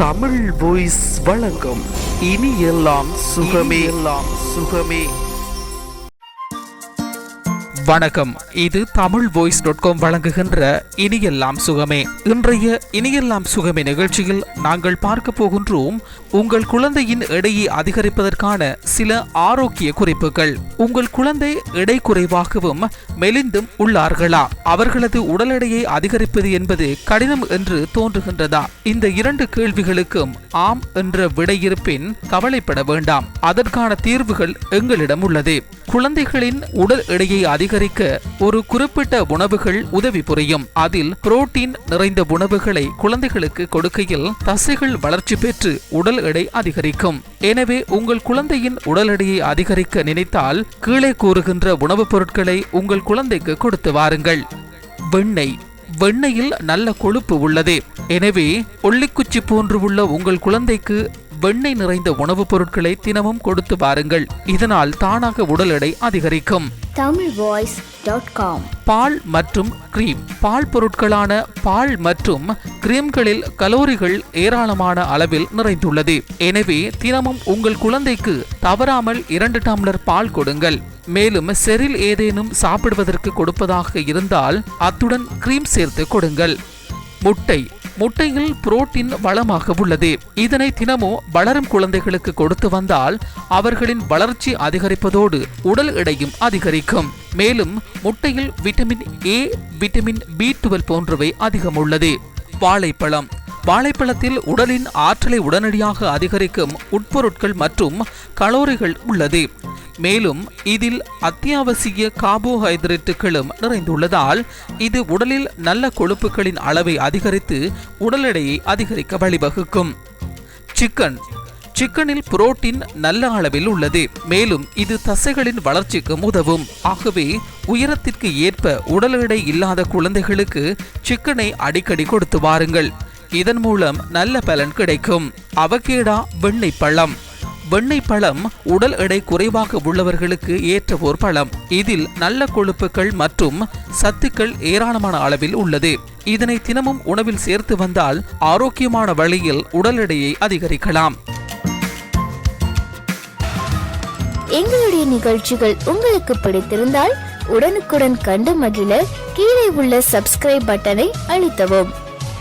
Tamil voice வழங்கும் இனி எல்லாம் சுகமே. எல்லாம் சுகமே. வணக்கம். இது தமிழ் வாய்ஸ் டாட் காம் வழங்குகின்ற இனியெல்லாம் சுகமே. இன்றைய இனியெல்லாம் சுகமே நிகழ்ச்சியில் நாங்கள் பார்க்க போகின்றோம் உங்கள் குழந்தையின் எடையை அதிகரிப்பதற்கான சில ஆரோக்கிய குறிப்புகள். உங்கள் குழந்தை எடை குறைவாகவும் மெலிந்தும் உள்ளார்களா? அவர்களது உடல் எடையை அதிகரிப்பது என்பது கடினம் என்று தோன்றுகின்றதா? இந்த இரண்டு கேள்விகளுக்கும் ஆம் என்ற விடை இருப்பின் கவலைப்பட வேண்டாம். அதற்கான தீர்வுகள் எங்களிடம் உள்ளது. குழந்தைகளின் உடல் எடையை அதிகரிக்க ஒரு குறிப்பிட்ட உணவுகள் உதவி புரியும். அதில் புரோட்டீன் நிறைந்த உணவுகளை குழந்தைகளுக்கு கொடுக்கையில் தசைகள் வளர்ச்சி பெற்று உடல் எடை அதிகரிக்கும். எனவே உங்கள் குழந்தையின் உடல் எடையை அதிகரிக்க நினைத்தால் கீழே கூறுகின்ற உணவுப் பொருட்களை உங்கள் குழந்தைக்கு கொடுத்து வாருங்கள். வெண்ணெய். வெண்ணெயில் நல்ல கொழுப்பு உள்ளது. எனவே ஒள்ளிக்குச்சி போன்று உள்ள உங்கள் குழந்தைக்கு வெண்ணெய் நிறைந்த உணவுப் பொருட்களை தினமும் கொடுத்து வாருங்கள். இதனால் தானாக உடல் எடை அதிகரிக்கும். tamilvoice.com பால் மற்றும் கிரீம். பால் பொருட்களான பால் மற்றும் கிரீம்களில் கலோரிகள் ஏராளமான அளவில் நிறைந்துள்ளது. எனவே தினமும் உங்கள் குழந்தைக்கு தவறாமல் இரண்டு டம்ளர் பால் கொடுங்கள். மேலும் செரில் ஏதேனும் சாப்பிடுவதற்கு கொடுப்பதாக இருந்தால் அத்துடன் கிரீம் சேர்த்து கொடுங்கள். முட்டை முட்டையில் புரோட்டீன் வளமாக உள்ளது. இதனை தினமும் வளரும் குழந்தைகளுக்கு கொடுத்து வந்தால் அவர்களின் வளர்ச்சி அதிகரிப்பதோடு உடல் எடையும் அதிகரிக்கும். மேலும் முட்டையில் vitamin A vitamin B twelve போன்றவை அதிகம் உள்ளது. வாழைப்பழம். வாழைப்பழத்தில் உடலின் ஆற்றலை உடனடியாக அதிகரிக்கும் உட்பொருட்கள் மற்றும் கலோரிகள் உள்ளது. மேலும் இதில் அத்தியாவசிய கார்போஹைட்ரேட்டுகளும் நிறைந்துள்ளதால் இது உடலில் நல்ல கொழுப்புகளின் அளவை அதிகரித்து உடல் எடையை அதிகரிக்க வழிவகுக்கும். சிக்கன். சிக்கனில் புரோட்டீன் நல்ல அளவில் உள்ளது. மேலும் இது தசைகளின் வளர்ச்சிக்கும் உதவும். ஆகவே உயரத்திற்கு ஏற்ப உடல் எடை இல்லாத குழந்தைகளுக்கு சிக்கனை அடிக்கடி கொடுத்து வாருங்கள். இதன் மூலம் நல்ல பலன் கிடைக்கும். அவகேடா வெண்ணெய் பழம். வெண்ணெய் பழம் உடல் எடை குறைவாக உள்ளவர்களுக்கு ஏற்ற ஒரு பழம். இதில் நல்ல கொழுப்புகள் மற்றும் சத்துக்கள் ஏராளமான அளவில் உள்ளது. இதனை தினமும் உணவில் சேர்த்து வந்தால் ஆரோக்கியமான வழியில் உடல் எடையை அதிகரிக்கலாம். எங்களுடைய நிகழ்ச்சிகள் உங்களுக்கு பிடித்திருந்தால் உடனுக்குடன் கண்டு மகிழ கீழே உள்ள சப்ஸ்கிரைப் பட்டனை அழுத்தவும்.